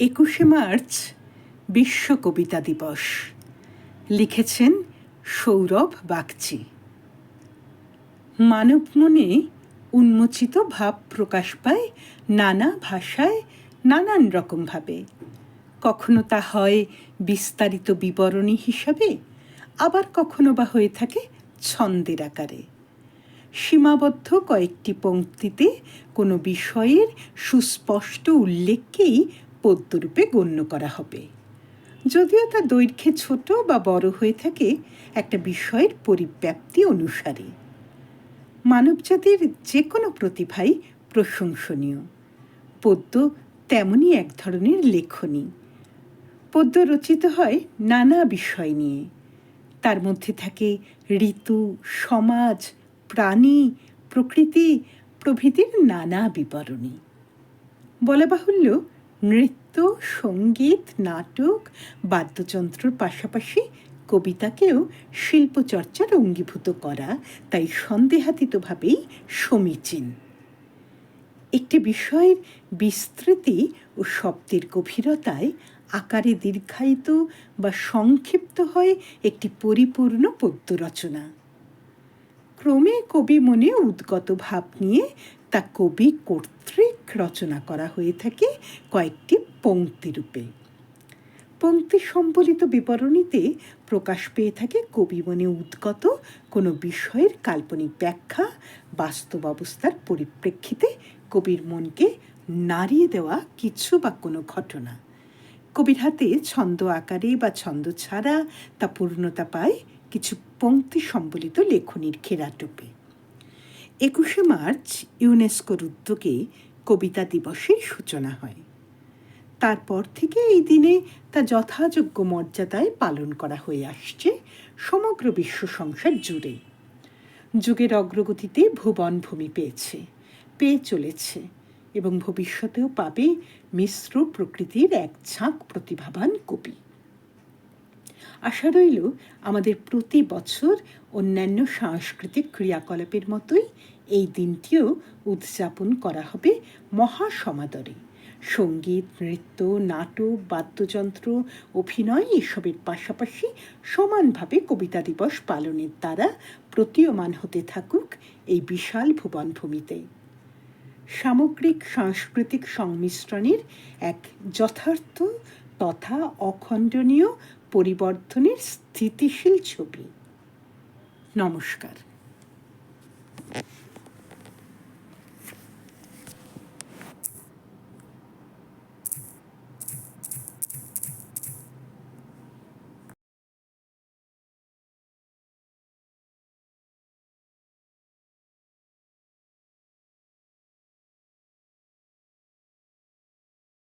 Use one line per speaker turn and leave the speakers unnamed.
একুশে মার্চ বিশ্ব কবিতা দিবস। লিখেছেন সৌরভ বাগচি। মানব মনে উন্মোচিত ভাব প্রকাশ পায় নানা ভাষায় নানান রকমভাবে কখনো তা হয় বিস্তারিত বিবরণী হিসাবে, আবার কখনো বা হয়ে থাকে ছন্দের আকারে। সীমাবদ্ধ কয়েকটি পংক্তিতে কোনো বিষয়ের সুস্পষ্ট উল্লেখকেই পদ্যরূপে গণ্য করা হবে। যদিও তা দৈর্ঘ্যে ছোট বা বড় হয়ে থাকে, একটা বিষয়ের পরিব্যাপ্তি অনুসারে। মানবজাতির যে কোনো প্রতিভাই প্রশংসনীয়। পদ্য তেমনই এক ধরনের লেখনী। পদ্য রচিত হয় নানা বিষয় নিয়ে। তার মধ্যে থাকে ঋতু, সমাজ, প্রাণী, প্রকৃতি প্রভৃতির নানা বিবরণী। বলা বাহুল্য নৃত্য, সংগীত, নাটক, বাদ্যযন্ত্রর পাশাপাশি কবিতাকেও শিল্পচর্চার অঙ্গীভূত করা, তাই সন্দেহাতীতভাবেই সমীচীন। একটি বিষয়ের বিস্তৃতি ও শব্দের গভীরতায় আকারে দীর্ঘায়িত বা সংক্ষিপ্ত হয় একটি পরিপূর্ণ পদ্য রচনা ক্রমে কবি মনে উদ্গত ভাব নিয়ে তা কবি কর্তৃক রচনা করা হয়ে থাকে কয়েকটি পংক্তিরূপে পংক্তি সম্বলিত বিবরণীতে প্রকাশ পেয়ে থাকে কবি মনে উদ্গত কোনো বিষয়ের কাল্পনিক ব্যাখ্যা, বাস্তব অবস্থার পরিপ্রেক্ষিতে কবির মনকে নাড়িয়ে দেওয়া কিছু বা কোনো ঘটনা। কবির হাতে ছন্দ আকারে বা ছন্দ ছাড়া তা পূর্ণতা পায় কিছু পংক্তি সম্বলিত লেখনির ঘেরাটোপে একুশে মার্চ ইউনেস্কোর উদ্যোগে কবিতা দিবসের সূচনা হয়। তারপর থেকে এই দিনে তা যথাযোগ্য মর্যাদায় পালন করা হয়ে আসছে সমগ্র বিশ্ব সংসার জুড়ে। যুগের অগ্রগতিতে ভুবন ভূমি পেয়েছে, পেয়ে চলেছে এবং ভবিষ্যতেও পাবে মিশ্র প্রকৃতির এক ঝাঁক প্রতিভাবান কবি। আশা রইল, আমাদের প্রতি বছর অন্যান্য সাংস্কৃতিক ক্রিয়াকলাপের মতোই এই দিনটিও উদযাপন করা হবে মহাসমাদরে। সংগীত, নৃত্য, নাটক, বাদ্যযন্ত্র, অভিনয় এসবের পাশাপাশি সমানভাবে কবিতা দিবস পালনের দ্বারা প্রতীয়মান হতে থাকুক এই বিশাল ভুবনভূমিতে। সামগ্রিক সাংস্কৃতিক সংমিশ্রণের এক যথার্থ তথা অখণ্ডনীয় পরিবর্তনের স্থিতিশীল ছবি। নমস্কার।